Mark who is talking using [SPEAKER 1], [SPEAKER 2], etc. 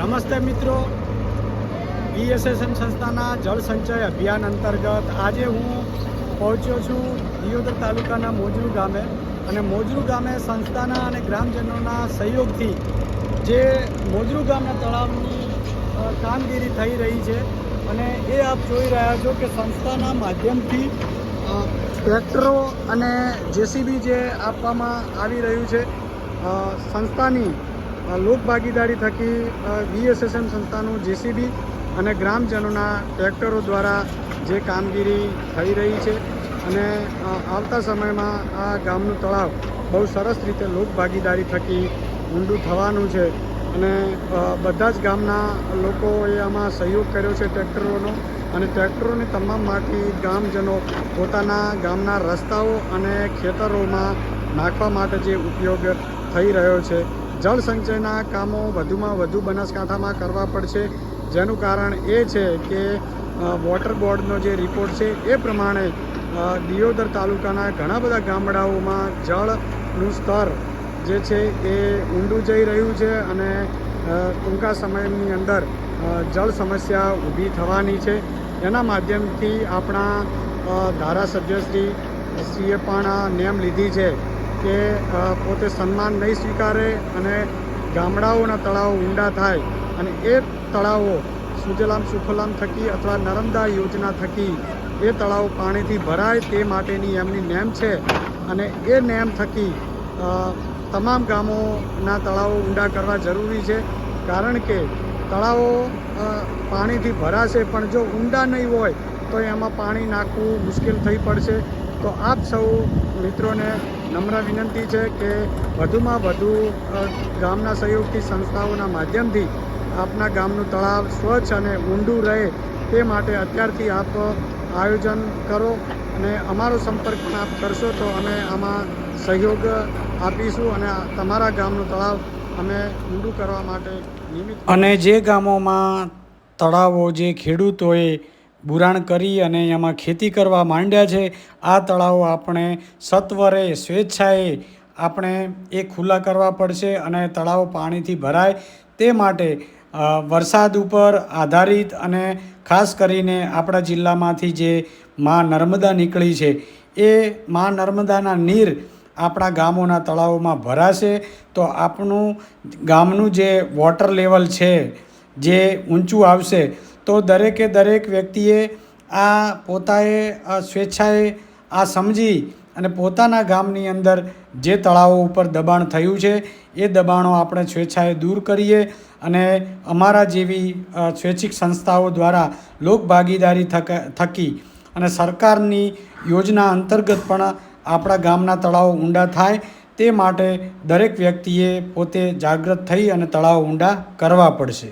[SPEAKER 1] નમસ્તે મિત્રો. બીએસએસએમ સંસ્થાના જળ સંચય અભિયાન અંતર્ગત આજે હું પહોંચ્યો છું દિયોદર તાલુકાના મોજરૂ ગામે. અને મોજરૂ ગામે સંસ્થાના અને ગ્રામજનોના સહયોગથી જે મોજરૂ ગામના તળાવની કામગીરી થઈ રહી છે. અને એ આપ જોઈ રહ્યા છો કે સંસ્થાના માધ્યમથી ટ્રેક્ટરો અને જેસીબી જે આપવામાં આવી રહ્યું છે સંસ્થાની અ, લોકભાગીદારી થકી બીએસએસએમ સંસ્થાનું જેસીબી અને ગ્રામજનોના ટ્રેક્ટરો દ્વારા જે કામગીરી થઈ રહી છે અને આવતા સમયમાં આ ગામનું તળાવ બહુ સરસ રીતે લોકભાગીદારી થકી ઊંડું થવાનું છે અને બધા જ ગામના લોકોએ આમાં સહયોગ કર્યો છે ટ્રેક્ટરોનો અને ટ્રેક્ટરોની તમામમાંથી ગામજનો પોતાના ગામના રસ્તાઓ અને ખેતરોમાં નાખવા માટે જે ઉપયોગ થઈ રહ્યો છે. જળ સંચયના કામો વધુમાં વધુ બનાસકાંઠામાં કરવા પડશે. જેનું કારણ એ છે કે વોટર બોર્ડનો જે રિપોર્ટ છે એ પ્રમાણે દિયોદર તાલુકાના ઘણા બધા ગામડાઓમાં જળનું સ્તર જે છે એ ઊંડું જઈ રહ્યું છે અને ટૂંકા સમયની અંદર જળ સમસ્યા ઊભી થવાની છે. એના માધ્યમથી આપણા ધારાસભ્યશ્રી શ્રીએ પણ નેમ લીધી છે. કે પોતે સન્માન નહીં સ્વીકારે અને ગામડાઓના તળાવો ઊંડા થાય અને એ તળાવો સુજલામ સુફલામ થકી અથવા નર્મદા યોજના થકી એ તળાવ પાણીથી ભરાય તે માટેની એમની નેમ છે. અને એ નેમ થકી તમામ ગામોના તળાવો ઊંડા કરવા જરૂરી છે. કારણ કે તળાવો પાણીથી ભરાશે પણ જો ઊંડા નહીં હોય તો એમાં પાણી નાખવું મુશ્કેલ થઈ પડશે. તો આપ સૌ મિત્રોને નમ્ર વિનંતી છે કે વધુમાં વધુ ગામના સહયોગથી સંસ્થાઓના માધ્યમથી આપના ગામનું તળાવ સ્વચ્છ અને ઊંડું રહે તે માટે અત્યારથી આપ આયોજન કરો અને અમારો સંપર્ક પણ આપ કરશો તો અમે આમાં સહયોગ આપીશું અને તમારા ગામનું તળાવ અમે ઊંડું કરવા માટે નિયમિત અને જે ગામોમાં તળાવો જે ખેડૂતોએ બુરાણ કરી અને એમાં ખેતી કરવા માંડ્યા છે. આ તળાવો આપણે સત્વરે સ્વેચ્છાએ આપણે એ ખુલ્લા કરવા પડશે અને તળાવો પાણીથી ભરાય. તે માટે વરસાદ ઉપર આધારિત અને ખાસ કરીને આપણા જિલ્લામાંથી જે માં નર્મદા નીકળી છે, એ માં નર્મદાના નીર આપણા ગામોના તળાવોમાં ભરાશે. તો આપણું ગામનું જે વોટર લેવલ છે, જે ઊંચું આવશે તો દરેકે દરેક વ્યક્તિએ આ પોતાએ સ્વેચ્છાએ આ સમજી અને પોતાના ગામની અંદર જે તળાવો ઉપર દબાણ થયું છે, એ દબાણો આપણે સ્વેચ્છાએ દૂર કરીએ અને અમારા જેવી સ્વૈચ્છિક સંસ્થાઓ દ્વારા લોકભાગીદારી થકી અને સરકારની યોજના અંતર્ગત પણ આપણા ગામના તળાવો ઊંડા થાય, તે માટે દરેક વ્યક્તિએ પોતે જાગૃત થઈ અને તળાવ ઊંડા કરવા પડશે.